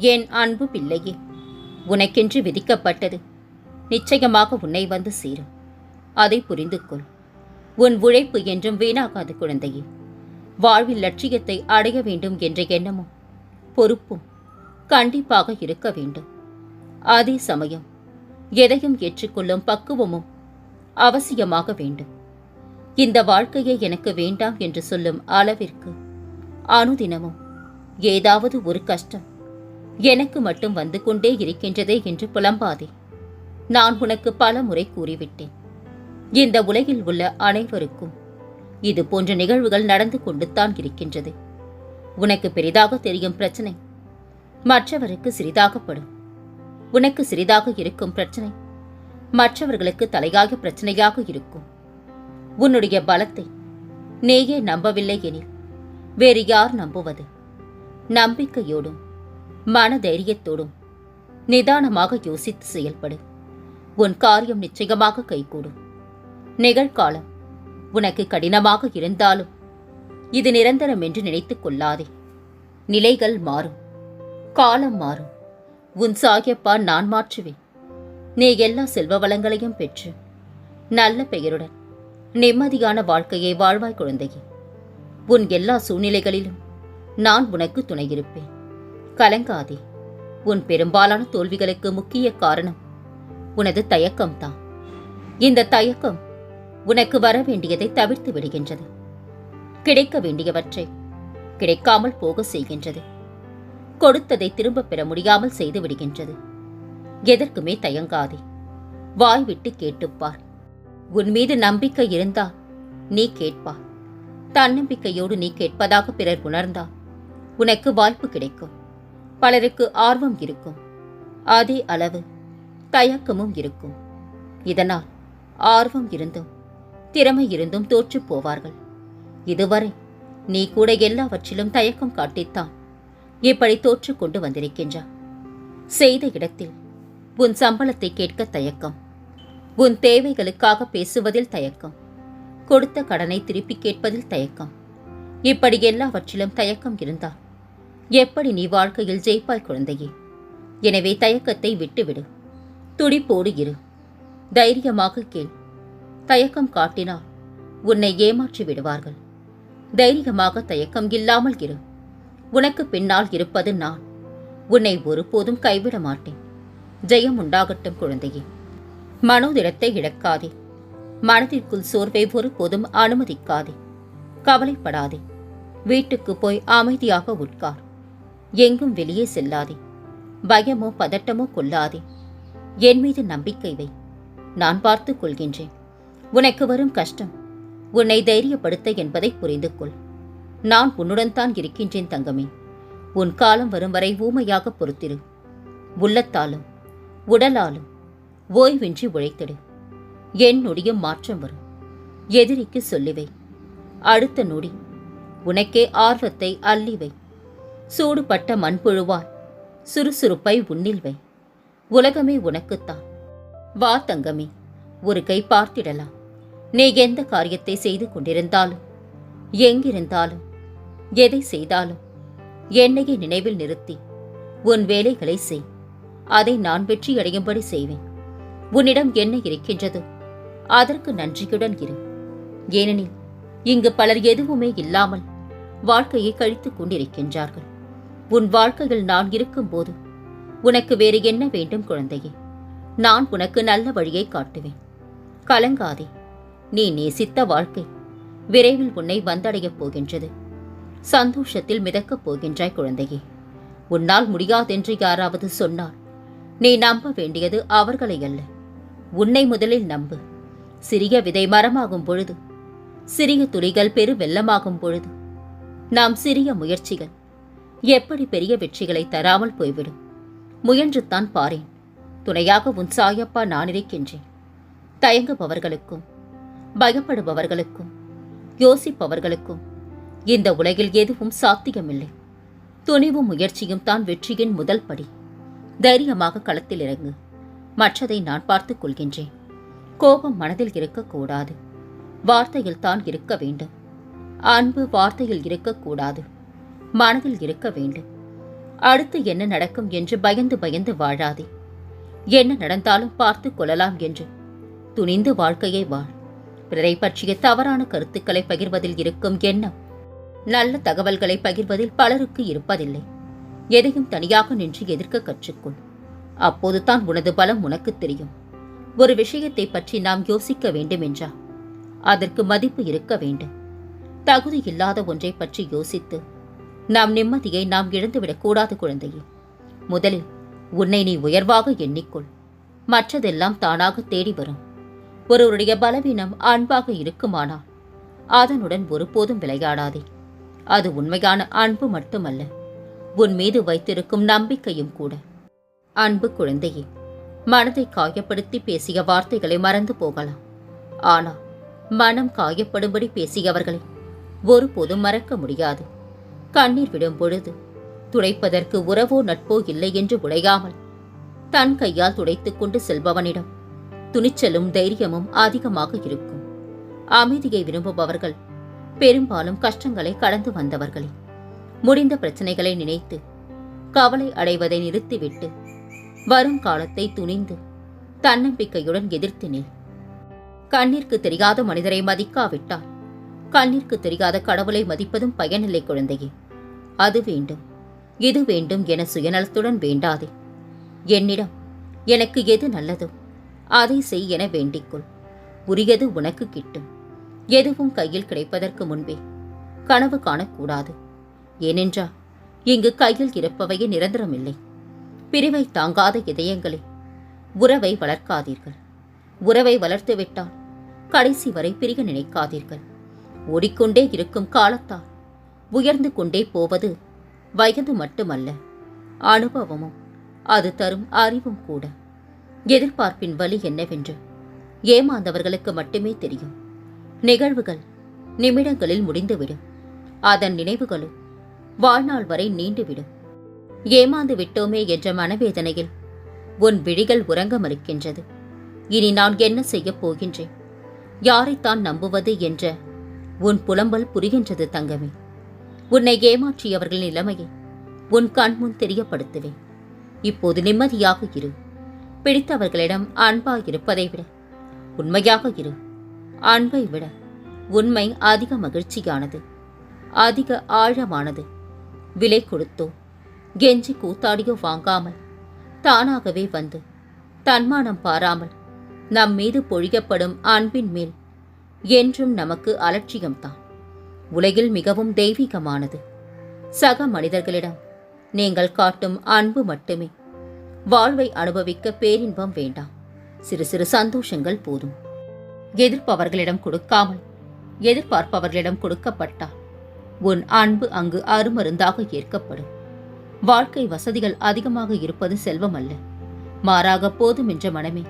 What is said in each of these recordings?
என் அன்பு பிள்ளையே? உனக்கென்று விதிக்கப்பட்டது. நிச்சயமாக உன்னை வந்து சேரும். அதை புரிந்து கொள் உன் உழைப்பு என்றும் வீணாகாது குழந்தையே. வாழ்வில் லட்சியத்தை அடைய வேண்டும் என்ற எண்ணமும் பொறுப்பும் கண்டிப்பாக இருக்க வேண்டும். அதே சமயம் எதையும் ஏற்றுக்கொள்ளும் பக்குவமும் அவசியமாக வேண்டும். இந்த வாழ்க்கையை எனக்கு வேண்டாம் என்று சொல்லும் அளவிற்கு அனுதினமும் ஏதாவது ஒரு கஷ்டம் எனக்கு மட்டும் வந்து கொண்டே இருக்கின்றதே என்று புலம்பாதே. நான் உனக்கு பல முறை கூறிவிட்டேன். இந்த உலகில் உள்ள அனைவருக்கும் இது போன்ற நிகழ்வுகள் நடந்து கொண்டுத்தான் இருக்கின்றது. உனக்கு பெரிதாக தெரியும் பிரச்சனை. மற்றவருக்கு சிறிதாகப்படும். உனக்கு சிறிதாக இருக்கும் பிரச்சனை மற்றவர்களுக்கு தலையாக பிரச்சனையாக இருக்கும். உன்னுடைய பலத்தை நீயே நம்பவில்லை எனில் வேறு யார் நம்புவது? நம்பிக்கையோடும் மன தைரியத்தோடும் நிதானமாக யோசித்து செயல்படு. உன் காரியம் நிச்சயமாக கைகூடும். நிகழ்காலம். உனக்கு கடினமாக இருந்தாலும் இது நிரந்தரம் என்று நினைத்துக் கொள்ளாதே. நிலைகள் மாறும். காலம் மாறும். உன் சாகியப்பா நான் மாற்றுவேன். நீ எல்லா செல்வ வளங்களையும் பெற்று நல்ல பெயருடன் நிம்மதியான வாழ்க்கையை வாழ்வாய் குழந்தையே. உன் எல்லா சூழ்நிலைகளிலும் நான் உனக்கு துணையிருப்பேன் கலங்காதே. உன் பெரும்பாலான தோல்விகளுக்கு முக்கிய காரணம் உனது தயக்கம்தான். இந்த தயக்கம் உனக்கு வர வேண்டியதை தவிர்த்து விடுகின்றது. கிடைக்க வேண்டியவற்றை கிடைக்காமல் போக செய்கின்றது. கொடுத்ததை திரும்பப் பெற முடியாமல் செய்து விடுகின்றது. எதற்குமே தயங்காதே. வாய் விட்டு கேட்டுப்பார். உன் மீது நம்பிக்கை இருந்தால் நீ கேட்பார். தன்னம்பிக்கையோடு நீ கேட்பதாக பிறர் உணர்ந்தால் உனக்கு வாய்ப்பு கிடைக்கும். பலருக்கு ஆர்வம் இருக்கும். அதே அளவு தயக்கமும் இருக்கும். இதனால் ஆர்வம் இருந்தும் திறமை இருந்தும் தோற்று போவார்கள். இதுவரை நீ கூட எல்லாவற்றிலும் தயக்கம் காட்டித்தான் இப்படி தோற்று கொண்டு வந்திருக்கின்றாய். செய்த இடத்தில் உன் சம்பளத்தை கேட்க தயக்கம் உன் தேவைகளுக்காக பேசுவதில் தயக்கம் கொடுத்த கடனை திருப்பி கேட்பதில் தயக்கம் இப்படி எல்லாவற்றிலும் தயக்கம் இருந்தால் எப்படி நீ வாழ்க்கையில் ஜெயிப்பாய் குழந்தையே? எனவே தயக்கத்தை விட்டுவிடு. துடிப்போடு இரு. தைரியமாக கேள். தயக்கம் காட்டினால் உன்னை ஏமாற்றி விடுவார்கள். தைரியமாக தயக்கம் இல்லாமல் இரு. உனக்கு பின்னால் இருப்பது நான். உன்னை ஒருபோதும் கைவிட மாட்டேன். ஜெயம் உண்டாகட்டும் குழந்தையே. மனோதிடத்தை இழக்காதே. மனதிற்குள் சோர்வை ஒருபோதும் அனுமதிக்காதே. கவலைப்படாதே. வீட்டுக்கு போய் அமைதியாக உட்கார். எங்கும் வெளியே செல்லாதே. பயமோ பதட்டமோ கொள்ளாதே. என் மீது நம்பிக்கை வை. நான் பார்த்துக் கொள்கின்றேன். உனக்கு வரும் கஷ்டம். உன்னை தைரியப்படுத்த என்பதை புரிந்து கொள். நான் உன்னுடன் தான் இருக்கின்றேன் தங்கமே. உன் காலம் வரும் வரை ஊமையாக பொறுத்திரு. உள்ளத்தாலும் உடலாலும் ஓய்வின்றி உழைத்திடு. என் நொடியும் மாற்றம் வரும். எதிரிக்கு சொல்லிவை. அடுத்த நொடி உனக்கே ஆர்வத்தை அள்ளிவை சூடுபட்ட மண்புழுவாய் சுறுசுறுப்பை உன்னில் வை. உலகமே உனக்குத்தான். வா தங்கமே ஒரு கை பார்த்திடலாம். நீ எந்த காரியத்தை செய்து கொண்டிருந்தாலும் எங்கிருந்தாலும் எதை செய்தாலும் என்னையே நினைவில் நிறுத்தி உன் வேலைகளை செய். அதை நான் வெற்றி அடையும்படி செய்வேன். உன்னிடம் என்ன இருக்கின்றதோ அதற்கு நன்றியுடன் இரு. ஏனெனில் இங்கு பலர் எதுவுமே இல்லாமல் வாழ்க்கையை கழித்துக் கொண்டிருக்கின்றார்கள். உன் வாழ்க்கையில் நான் இருக்கும்போது உனக்கு வேறு என்ன வேண்டும் குழந்தையே? நான் உனக்கு நல்ல வழியை காட்டுவேன். கலங்காதே. நீ நேசித்த வாழ்க்கை விரைவில் உன்னை வந்தடையப் போகின்றது. சந்தோஷத்தில் மிதக்கப் போகின்றாய் குழந்தையே. உன்னால் முடியாதென்று யாராவது சொன்னால் நீ நம்ப வேண்டியது அவர்களை அல்ல. உன்னை முதலில் நம்பு. சிறிய விதை மரமாகும் பொழுது சிறிய துளிகள் பெரு வெள்ளமாகும் பொழுது நாம் சிறிய முயற்சிகள் எப்படி பெரிய வெற்றிகளை தராமல் போய்விடும்? முயன்றுத்தான் பாரேன். துணையாக உன் சாயப்பா நான் இருக்கின்றேன். தயங்குபவர்களுக்கும் பயப்படுபவர்களுக்கும் யோசிப்பவர்களுக்கும் இந்த உலகில் எதுவும் சாத்தியமில்லை. துணிவும் முயற்சியும் தான் வெற்றியின் முதல் படி. தைரியமாக களத்தில் இறங்கு. மற்றதை நான் பார்த்துக் கொள்கின்றேன். கோபம் மனதில் இருக்கக்கூடாது. வார்த்தையில் தான் இருக்க வேண்டும். அன்பு வார்த்தையில் இருக்கக்கூடாது. மனதில் இருக்க வேண்டும். அடுத்து என்ன நடக்கும் என்று பயந்து பயந்து வாழாதே. என்ன நடந்தாலும் பார்த்து கொள்ளலாம் என்று. துணிந்து வாழ்க்கையை வாழ். பிறரை பற்றிய தவறான கருத்துக்களை பகிர்வதில் இருக்கும் எண்ணம். நல்ல தகவல்களை பகிர்வதில் பலருக்கு இருப்பதில்லை. எதையும் தனியாக நின்று எதிர்க்க கற்றுக்கொள். அப்போதுதான் உனது பலம் உனக்கு தெரியும். ஒரு விஷயத்தை பற்றி நாம் யோசிக்க வேண்டும் என்றா அதற்கு மதிப்பு இருக்க வேண்டும். தகுதி இல்லாத ஒன்றை பற்றி யோசித்து நாம் நிம்மதியை நாம் இழந்துவிடக் கூடாது குழந்தையே. முதலில் உன்னை நீ உயர்வாக எண்ணிக்கொள். மற்றதெல்லாம் தானாக தேடி வரும். ஒருவருடைய பலவீனம் அன்பாக இருக்குமானால் அதனுடன் ஒருபோதும் விளையாடாதே. அது உண்மையான அன்பு மட்டுமல்ல உன் மீது வைத்திருக்கும் நம்பிக்கையும் கூட. அன்பு குழந்தையே மனதை காயப்படுத்தி பேசிய வார்த்தைகளை மறந்து போகலாம். ஆனால் மனம் காயப்படும்படி பேசியவர்களை ஒருபோதும் மறக்க முடியாது. கண்ணீர் விடும் பொழுது துடைப்பதற்கு உறவோ நட்போ இல்லை என்று உடையாமல் தன் கையால் துடைத்துக் கொண்டு செல்பவனிடம் துணிச்சலும் தைரியமும் அதிகமாக இருக்கும். அமைதியை விரும்புபவர்கள் பெரும்பாலும் கஷ்டங்களை கடந்து வந்தவர்களே. முடிந்த பிரச்சனைகளை நினைத்து கவலை அடைவதை நிறுத்திவிட்டு வரும் காலத்தை துணிந்து தன்னம்பிக்கையுடன் எதிர்த்து நில். கண்ணிற்கு தெரியாத மனிதரை மதிக்காவிட்டால் கண்ணிற்கு தெரியாத கடவுளை மதிப்பதும் பயனில்லை குழந்தையே. அது வேண்டும் இது வேண்டும் என சுயநலத்துடன் வேண்டாதே. என்னிடம் எனக்கு எது நல்லதோ அதை செய் என வேண்டிக்கொள். உரியது உனக்கு கிட்டும். எதுவும் கையில் கிடைப்பதற்கு முன்பே கனவு காணக்கூடாது. ஏனென்றால் இங்கு கையில் இருப்பவையே நிரந்தரமில்லை. பிரிவை தாங்காத இதயங்களே உறவை வளர்க்காதீர்கள். உறவை வளர்த்துவிட்டால் கடைசி வரை பிரிக நினைக்காதீர்கள். ஓடிக்கொண்டே இருக்கும் காலத்தால். உயர்ந்து கொண்டே போவது வயது மட்டுமல்ல. அனுபவமும் அது தரும் அறிவும் கூட. எதிர்பார்ப்பின் வழி என்னவென்று ஏமாந்தவர்களுக்கு மட்டுமே தெரியும். நிகழ்வுகள் நிமிடங்களில் முடிந்துவிடும். அதன் நினைவுகளும் வாழ்நாள் வரை நீண்டுவிடும். ஏமாந்து விட்டோமே என்ற மனவேதனையில் உன் விழிகள் உறங்க மறுக்கின்றது இனி நான் என்ன செய்யப் போகின்றேன்? யாரைத்தான் நம்புவது என்ற உன் புலம்பல் புரிகின்றது தங்கமே. உன்னை ஏமாற்றியவர்களின் நிலைமையை உன் கண்முன் தெரியப்படுத்துவேன். இப்போது நிம்மதியாக இரு. பிடித்தவர்களிடம் அன்பாக இருப்பதை விட உண்மையாக இரு. அன்பை விட உண்மை அதிக மகிழ்ச்சியானது. அதிக ஆழமானது. விலை கொடுத்தோ கெஞ்சி கூத்தாடியோ வாங்காமல் தானாகவே வந்து தன்மானம் பாராமல் நம் மீது பொழியப்படும் அன்பின் மேல் என்றும் நமக்கு அலட்சியம்தான். உலகில் மிகவும் தெய்வீகமானது. சக மனிதர்களிடம் நீங்கள் காட்டும் அன்பு மட்டுமே. வாழ்வை அனுபவிக்க பேரின்பம் வேண்டாம். சிறு சிறு சந்தோஷங்கள் போதும். எதிர்ப்பவர்களிடம் கொடுக்காமல் எதிர்பார்ப்பவர்களிடம் கொடுக்கப்பட்டால் உன் அன்பு அங்கு அருமருந்தாக ஏற்கப்படும். வாழ்க்கை வசதிகள் அதிகமாக இருப்பது செல்வம் அல்ல. மாறாக போதும் என்ற மனமே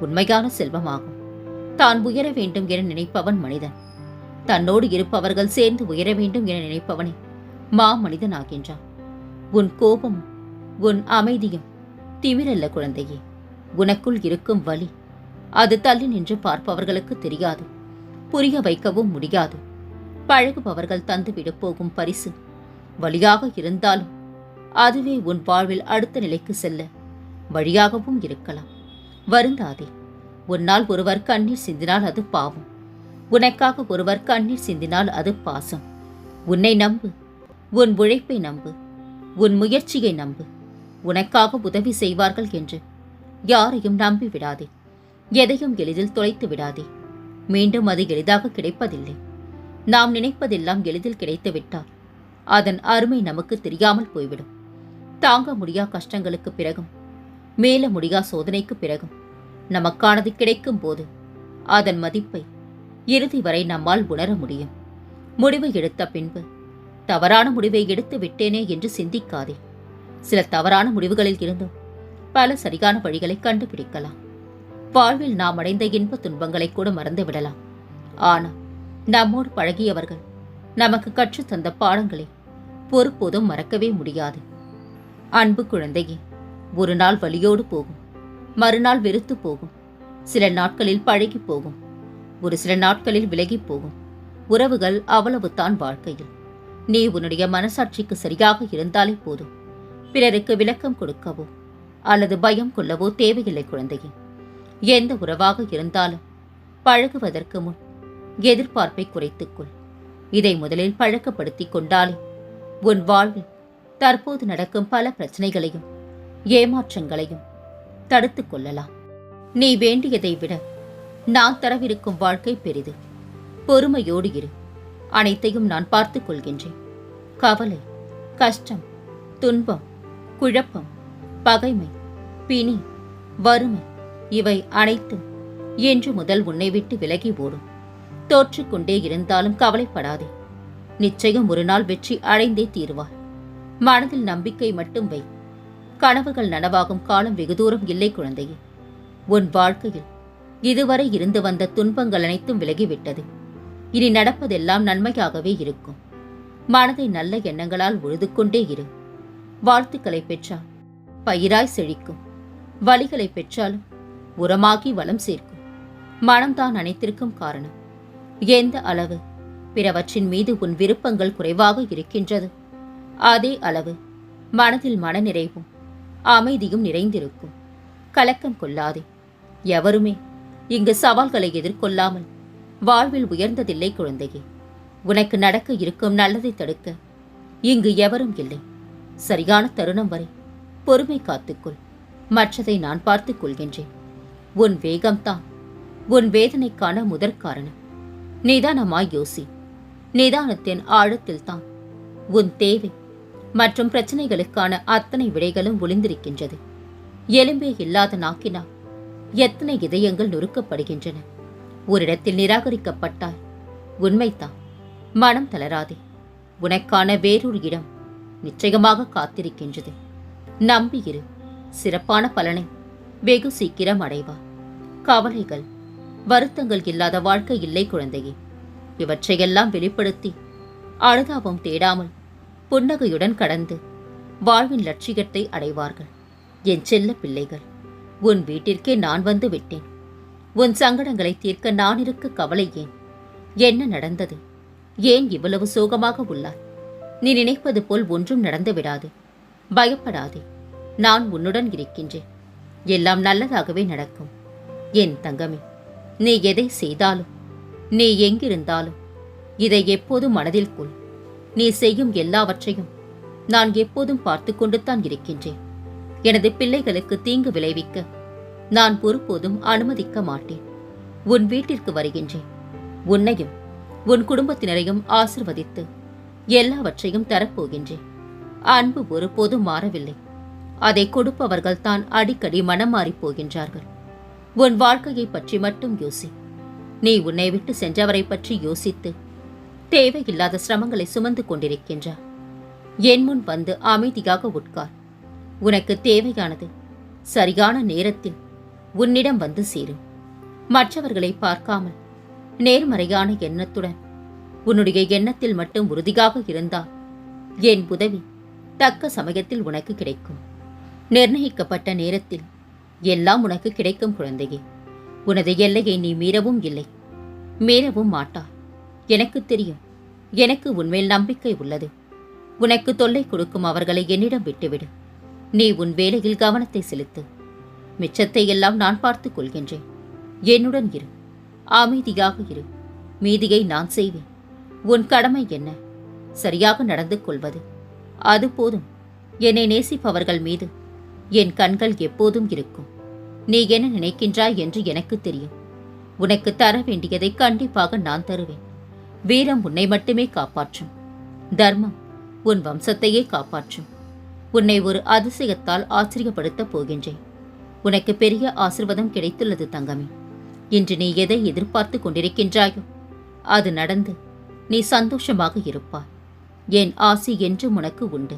உண்மையான செல்வமாகும். தான் உயர வேண்டும் என நினைப்பவன் மனிதன். தன்னோடு இருப்பவர்கள் சேர்ந்து உயர வேண்டும் என நினைப்பவனே மா மனிதனாகின்றான் உன் கோபம் உன் அமைதியும் திமிரல்ல குழந்தையே. உனக்குள் இருக்கும் வழி அது தள்ளி நின்று பார்ப்பவர்களுக்கு தெரியாது. புரிய வைக்கவும் முடியாது. பழகுபவர்கள் தந்துவிட போகும் பரிசு வழியாக இருந்தாலும் அதுவே உன் வாழ்வில் அடுத்த நிலைக்கு செல்ல வழியாகவும் இருக்கலாம். வருந்தாதே. உன்னால் ஒருவர் கண்ணீர் சிந்தினால் அது பாவம். உனக்காக ஒருவர் கண்ணீர் சிந்தினால் அது பாசம். உன்னை நம்பு. உன் உழைப்பை நம்பு. உன் முயற்சியை நம்பு. உனக்காக உதவி செய்வார்கள் என்று யாரையும் நம்பி விடாதே. எதையும் எளிதில் தொலைத்து விடாதே. மீண்டும் அது எளிதாக கிடைப்பதில்லை. நாம் நினைப்பதெல்லாம் எளிதில் கிடைத்துவிட்டால் அதன் அருமை நமக்கு தெரியாமல் போய்விடும். தாங்க முடியா கஷ்டங்களுக்கு பிறகும். மேல முடியா சோதனைக்கு பிறகும். நமக்கானது கிடைக்கும் போது அதன் மதிப்பை இறுதி வரை நம்மால் உணர முடியும். முடிவை எடுத்த பின்பு தவறான முடிவை எடுத்து விட்டேனே என்று சிந்திக்காதே. சில தவறான முடிவுகளில் இருந்தும் பல சரியான வழிகளை கண்டுபிடிக்கலாம். வாழ்வில் நாம் அடைந்த இன்ப துன்பங்களை கூட மறந்து விடலாம் ஆனால் நம்மோடு பழகியவர்கள் நமக்கு கற்றுத்தந்த பாடங்களை பொறுப்போதும் மறக்கவே முடியாது. அன்பு குழந்தையே ஒரு நாள் வழியோடு போகும். மறுநாள் வெறுத்து போகும். சில நாட்களில் பழகி போகும். ஒரு சில நாட்களில் விலகி போகும். உறவுகள் அவ்வளவுதான் வாழ்க்கையில். நீ உன்னுடைய மனசாட்சிக்கு சரியாக இருந்தாலே போதும். பிறருக்கு விளக்கம் கொடுக்கவோ அல்லது பயம் கொள்ளவோ தேவையில்லை குழந்தையே. எந்த உறவாக இருந்தாலும் பழகுவதற்கு முன் எதிர்பார்ப்பை குறைத்துக்கொள் இதை முதலில் பழக்கப்படுத்திக் கொண்டாலே உன் வாழ்வில் தற்போது நடக்கும் பல பிரச்சனைகளையும் ஏமாற்றங்களையும் தடுத்துக் கொள்ளலாம். நீ வேண்டியதை விட நான் தரவிருக்கும் வாழ்க்கை பெரிது. பொறுமையோடு இரு. அனைத்தையும் நான் பார்த்துக் கொள்கின்றேன். கவலை கஷ்டம் துன்பம் குழப்பம் பகைமை பிணி வறுமை இவை அனைத்தும் என்று முதல் உன்னை விட்டு விலகி ஓடும். தோற்றுக்கொண்டே இருந்தாலும் கவலைப்படாதே. நிச்சயம் ஒரு நாள் வெற்றி அடைந்தே தீருவார் மனதில் நம்பிக்கை மட்டும் வை. கனவுகள் நனவாகும் காலம் வெகு தூரம் இல்லை குழந்தையே. உன் வாழ்க்கையில் இதுவரை இருந்து வந்த துன்பங்கள் அனைத்தும் விலகிவிட்டது. இனி நடப்பதெல்லாம் நன்மையாகவே இருக்கும். மனதை நல்ல எண்ணங்களால் உழுது கொண்டே இரு. வாழ்த்துக்களை பெற்றால் பயிராய் செழிக்கும். வழிகளை பெற்றாலும் உரமாகி வளம் சேர்க்கும். மனம்தான் அனைத்திற்கும் காரணம். எந்த அளவு பிறவற்றின் மீது உன் விருப்பங்கள் குறைவாக இருக்கின்றது. அதே அளவு மனதில் மனநிறைவும் அமைதியும் நிறைந்திருக்கும். கலக்கம் கொள்ளாதே. எவருமே இங்கு சவால்களை எதிர்கொள்ளாமல் வாழ்வில் உயர்ந்ததில்லை குழந்தையே. உனக்கு நடக்க இருக்கும் நல்லதை தடுக்க இங்கு எவரும் இல்லை. சரியான தருணம் வரை பொறுமை காத்துக்கொள். மற்றதை நான் பார்த்துக் கொள்கின்றேன். உன் வேகம்தான். உன் வேதனைக்கான முதற் காரணம். நிதானமாய் யோசி. நிதானத்தின் ஆழத்தில்தான் உன் தேவை. மற்றும் பிரச்சனைகளுக்கான அத்தனை விடைகளும் ஒளிந்திருக்கின்றது. எலும்பே இல்லாத நாக்கினால் எத்தனை இதயங்கள் நொறுக்கப்படுகின்றன. ஒரு இடத்தில் நிராகரிக்கப்பட்டால் உண்மைதான் மனம் தளராதே. உனக்கான வேறொரு இடம் நிச்சயமாக காத்திருக்கின்றது. நம்பியிரு சிறப்பான பலனை வெகு சீக்கிரம் அடைவார் கவலைகள் வருத்தங்கள் இல்லாத வாழ்க்கை இல்லை குழந்தையே. இவற்றையெல்லாம் வெளிப்படுத்தி அனுதாபம் தேடாமல் புன்னகையுடன் கடந்து வாழ்வின் லட்சியத்தை அடைவார்கள். என் செல்ல பிள்ளைகள் உன் வீட்டிற்கே நான் வந்து விட்டேன். உன் சங்கடங்களை தீர்க்க நான் இருக்க கவலை ஏன்? என்ன நடந்தது? ஏன் இவ்வளவு சோகமாக உள்ளாய்? நீ நினைப்பது போல் ஒன்றும் நடந்து விடாது. பயப்படாதே. நான் உன்னுடன் இருக்கின்றேன். எல்லாம் நல்லதாகவே நடக்கும். என் தங்கமே நீ எதை செய்தாலும் நீ எங்கிருந்தாலும் இதை எப்போதும் மனதில் கொள். நீ செய்யும் எல்லாவற்றையும் நான் எப்போதும் பார்த்து கொண்டுதான் இருக்கின்றேன். எனது பிள்ளைகளுக்கு தீங்கு விளைவிக்க நான் ஒருபோதும் அனுமதிக்க மாட்டேன். உன் வீட்டிற்கு வருகின்றேன். உன்னையும் உன் குடும்பத்தினரையும் ஆசிர்வதித்து எல்லாவற்றையும் தரப்போகின்றேன். அன்பு ஒருபோதும் மாறவில்லை. அதை கொடுப்பவர்கள் தான் அடிக்கடி மனம் மாறிப் போகின்றார்கள். உன் வாழ்க்கையை பற்றி மட்டும் யோசி. நீ உன்னை விட்டு சென்றவரை பற்றி யோசித்து தேவையில்லாத சிரமங்களை சுமந்து கொண்டிருக்கின்றார். என் முன் வந்து அமைதியாக உட்கார். உனக்கு தேவையானது சரியான நேரத்தில் உன்னிடம் வந்து சேரும். மற்றவர்களை பார்க்காமல் நேர்மறையான எண்ணத்துடன் உன்னுடைய எண்ணத்தில் மட்டும் உறுதியாக இருந்தால் என் உதவி தக்க சமயத்தில் உனக்கு கிடைக்கும். நிர்ணயிக்கப்பட்ட நேரத்தில் எல்லாம் உனக்கு கிடைக்கும் குழந்தையே. உனது எல்லையை நீ மீறவும் இல்லை. மீறவும் மாட்டாய். எனக்கு தெரியும். எனக்கு உன்மேல் நம்பிக்கை உள்ளது. உனக்கு தொல்லை கொடுக்கும் அவர்களை என்னிடம் விட்டுவிடு. நீ உன் வேலையில் கவனத்தை செலுத்து. மிச்சத்தை எல்லாம் நான் பார்த்துக் கொள்கின்றேன். என்னுடன் இரு. அமைதியாக இரு. மீதியை நான் செய்வேன். உன் கடமை என்ன? சரியாக நடந்து கொள்வது. அது போதும். என்னை நேசிப்பவர்கள் மீது. என் கண்கள் எப்போதும் இருக்கும். நீ என்ன நினைக்கின்றாய் என்று எனக்கு தெரியும். உனக்கு தர வேண்டியதை கண்டிப்பாக நான் தருவேன். வீரம் உன்னை மட்டுமே காப்பாற்றும். தர்மம் உன் வம்சத்தையே காப்பாற்றும். உன்னை ஒரு அதிசயத்தால் ஆச்சரியப்படுத்தப் போகின்றேன். உனக்கு பெரிய ஆசிர்வாதம் கிடைத்துள்ளது தங்கமே. இன்று நீ எதை எதிர்பார்த்து கொண்டிருக்கின்றாயோ அது நடந்து நீ சந்தோஷமாக இருப்பாய். என் ஆசி என்றும் உனக்கு உண்டு.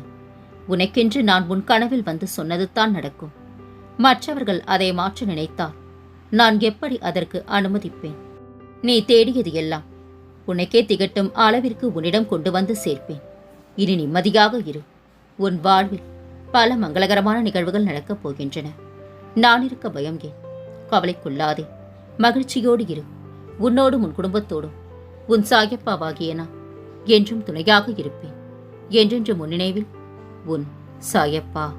உனக்கென்று நான் உன் கனவில் வந்து சொன்னது தான் நடக்கும். மற்றவர்கள் அதை மாற்ற நினைத்தால் நான் எப்படி அதற்கு அனுமதிப்பேன்? நீ தேடியது எல்லாம் உனக்கே திகட்டும் அளவிற்கு உன்னிடம் கொண்டு வந்து சேர்ப்பேன். இனி நிம்மதியாக இரு. உன் வாழ்வில் பல மங்களகரமான நிகழ்வுகள் நடக்கப் போகின்றன. நான் இருக்க பயம் ஏன்? கவலைக்குள்ளாதே மகிழ்ச்சியோடு இரு. உன்னோடும் உன் குடும்பத்தோடும். உன் சாயப்பாவாகிய நான் என்றும் துணையாக இருப்பேன். என்றென்று முன்னினைவில் உன் சாயப்பா.